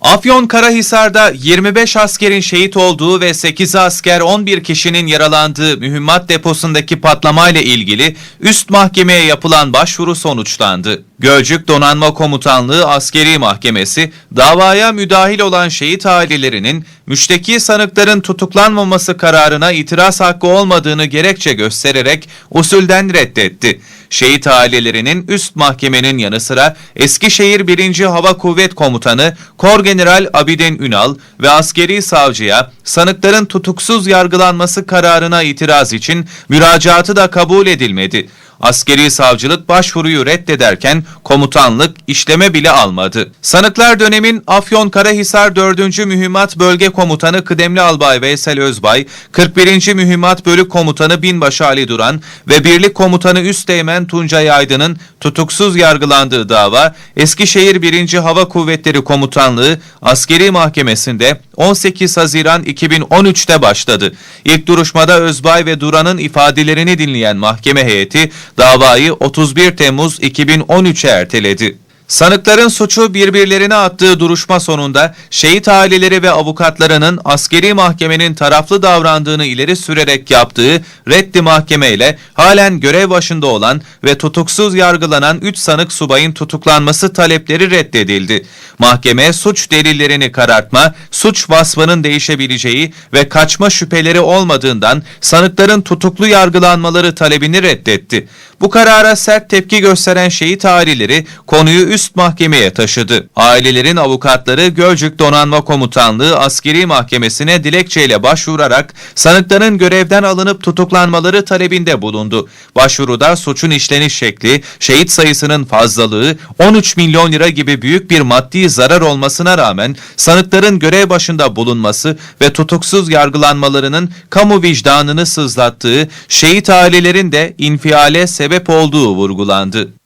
Afyon Karahisar'da 25 askerin şehit olduğu ve 8 asker 11 kişinin yaralandığı mühimmat deposundaki patlamayla ilgili üst mahkemeye yapılan başvuru sonuçlandı. Gölcük Donanma Komutanlığı Askeri Mahkemesi davaya müdahil olan şehit ailelerinin müşteki sanıkların tutuklanmaması kararına itiraz hakkı olmadığını gerekçe göstererek usulden reddetti. Şehit ailelerinin üst mahkemenin yanı sıra Eskişehir 1. Hava Kuvvet Komutanı Korgeneral Abidin Ünal ve askeri savcıya sanıkların tutuksuz yargılanması kararına itiraz için müracaatı da kabul edilmedi. Askeri savcılık başvuruyu reddederken komutanlık işleme bile almadı. Sanıklar dönemin Afyon Karahisar 4. Mühimmat Bölge Komutanı Kıdemli Albay Veysel Özbay, 41. Mühimmat Bölük Komutanı Binbaşı Ali Duran ve Birlik Komutanı Üsteğmen Tuncay Aydın'ın tutuksuz yargılandığı dava Eskişehir 1. Hava Kuvvetleri Komutanlığı Askeri Mahkemesi'nde 18 Haziran 2013'te başladı. İlk duruşmada Özbay ve Duran'ın ifadelerini dinleyen mahkeme heyeti davayı 31 Temmuz 2013'e erteledi. Sanıkların suçu birbirlerine attığı duruşma sonunda şehit aileleri ve avukatlarının askeri mahkemenin taraflı davrandığını ileri sürerek yaptığı reddi mahkemeyle halen görev başında olan ve tutuksuz yargılanan 3 sanık subayın tutuklanması talepleri reddedildi. Mahkeme suç delillerini karartma, suç vasfının değişebileceği ve kaçma şüpheleri olmadığından sanıkların tutuklu yargılanmaları talebini reddetti. Bu karara sert tepki gösteren şehit aileleri konuyu üst mahkemeye taşıdı. Ailelerin avukatları Gölcük Donanma Komutanlığı Askeri Mahkemesi'ne dilekçeyle başvurarak sanıkların görevden alınıp tutuklanmaları talebinde bulundu. Başvuruda suçun işleniş şekli, şehit sayısının fazlalığı, 13 milyon lira gibi büyük bir maddi zarar olmasına rağmen sanıkların görev başında bulunması ve tutuksuz yargılanmalarının kamu vicdanını sızlattığı, şehit ailelerin de infiale sebep olduğu vurgulandı.